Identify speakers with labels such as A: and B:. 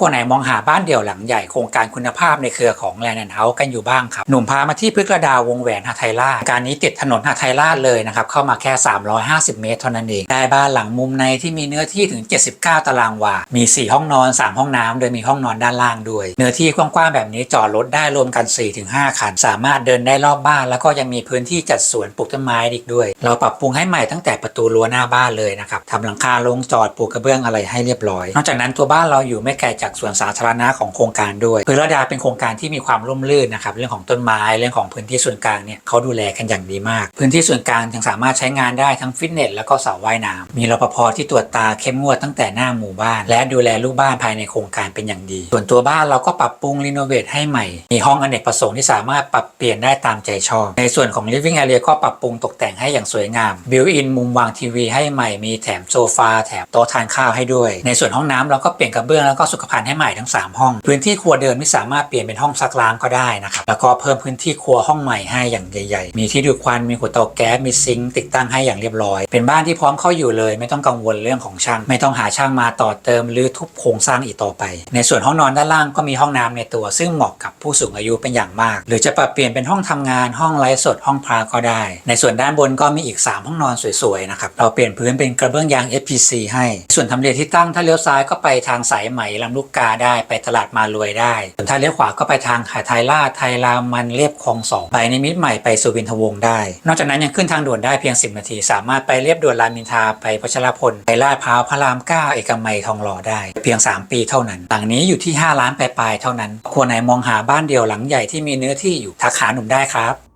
A: ครัวไหนมองหาบ้านเดี่ยวหลังใหญ่โครงการคุณภาพในเครือของแลนด์เฮาส์กันอยู่บ้างครับ หนุ่มพามาที่พฤกษดาวงแหวนหาไทยราชการนี้ติดถนนหาไทยราชเลยนะครับ เข้ามาแค่ 350 เมตรเท่านั้นเอง ได้บ้านหลังมุมในที่มีเนื้อที่ถึง 79 ตารางวา มี 4 ห้องนอน 3 ห้องน้ำโดยมีห้องนอนด้านล่างด้วย เนื้อที่กว้างๆแบบนี้จอดรถได้รวมกัน 4-5 คัน สามารถเดินได้รอบบ้าน แล้วก็ยังมีพื้นที่จัดสวนปลูกต้นไม้อีกด้วย เราปรับปรุงให้ใหม่ตั้งแต่ประตูรั้วหน้าบ้านเลยนะครับทำหลังคาลงจอดปลูกกระเบื้องอะไรให้เรียบร้อย นอกจากนั้นตัวบ้านเราอยู่ไม่ไกลจากส่วนสาธารณะของโครงการด้วยพฤรดาเป็นโครงการที่มีความร่มรื่นนะครับเรื่องของต้นไม้เรื่องของพื้นที่ส่วนกลางเนี่ยเขาดูแลกันอย่างดีมาก พื้นที่ส่วนกลางยังสามารถใช้งานได้ทั้งฟิตเนสแล้วก็สระว่ายน้ำมีรปภที่ตรวจตาเข้มงวดตั้งแต่หน้าหมู่บ้าน และดูแลลูกบ้านภายในโครงการเป็นอย่างดี ส่วนตัวบ้านเราก็ปรับปรุงรีโนเวทให้ใหม่ มีห้องอเนกประสงค์ที่สามารถปรับเปลี่ยนได้ตามใจชอบ ในส่วนของ living area ก็ปรับปรุงตกแต่งให้อย่างสวยงามบิวอินมุมวางทีวีให้ใหม่ มีแถมโซฟาแถมโต๊ะทานข้าวให้ด้วย ในส่วนห้องน้ำเราก็เปลี่ยนกระเบื้องแล้วก็สุขภัณฑ์ให้ใหม่ทั้ง 3 ห้อง พื้นที่ครัวเดิมที่สามารถเปลี่ยนเป็นห้องซักล้างก็ได้นะครับแล้วก็เพิ่มพื้นที่ครัวห้องใหม่ให้อย่างใหญ่ๆ มีที่ดูดควันมีหัวเตาแก๊สมีซิงค์ติดตั้งให้อย่างเรียบร้อย เป็นบ้านที่พร้อมเข้าอยู่เลย ไม่ต้องกังวลเรื่องของช่าง ไม่ต้องหาช่างมาต่อเติมหรือทุบโครงสร้างอีกต่อไป ในส่วนห้องนอนด้านล่างก็มีห้องน้ำในตัว ซึ่งเหมาะกับผู้สูงอายุเป็นอย่างมาก หรือจะปรับเปลี่ยนเป็นห้องทำงานห้องไลฟ์สดห้องพระก็ได้ ในส่วนด้านบนก็มีอีก 3 ห้องนอนสวยๆนะครับเราเปลี่ยนพื้นเป็นกระเบื้องยาง FPC ให้ ส่วนทำเลที่ตั้งถ้าเลี้ยวซ้ายก็ไปทางสายไหมลำลูกกาได้ไปตลาดมารวยได้ส่วนถ้าเลี้ยวขวาก็ไปทางหาไทยลาดไทยรามันเรียบคลองสองไปในมิตรใหม่ไปสุวินทวงศ์ได้ นอกจากนั้นยังขึ้นทางด่วนได้เพียง 10 นาที สามารถไปเรียบด่วนรามอินทราไปพัชรพลไปลาดพร้าวพระรามเก้าเอกมัยทองหล่อได้เพียง 3 ปีเท่านั้นหลังนี้อยู่ที่ 5 ล้านปลายๆเท่านั้นควรไหนมองหาบ้านเดียวหลังใหญ่ที่มีเนื้อที่อยู่ทักหาหนุ่มได้ครับ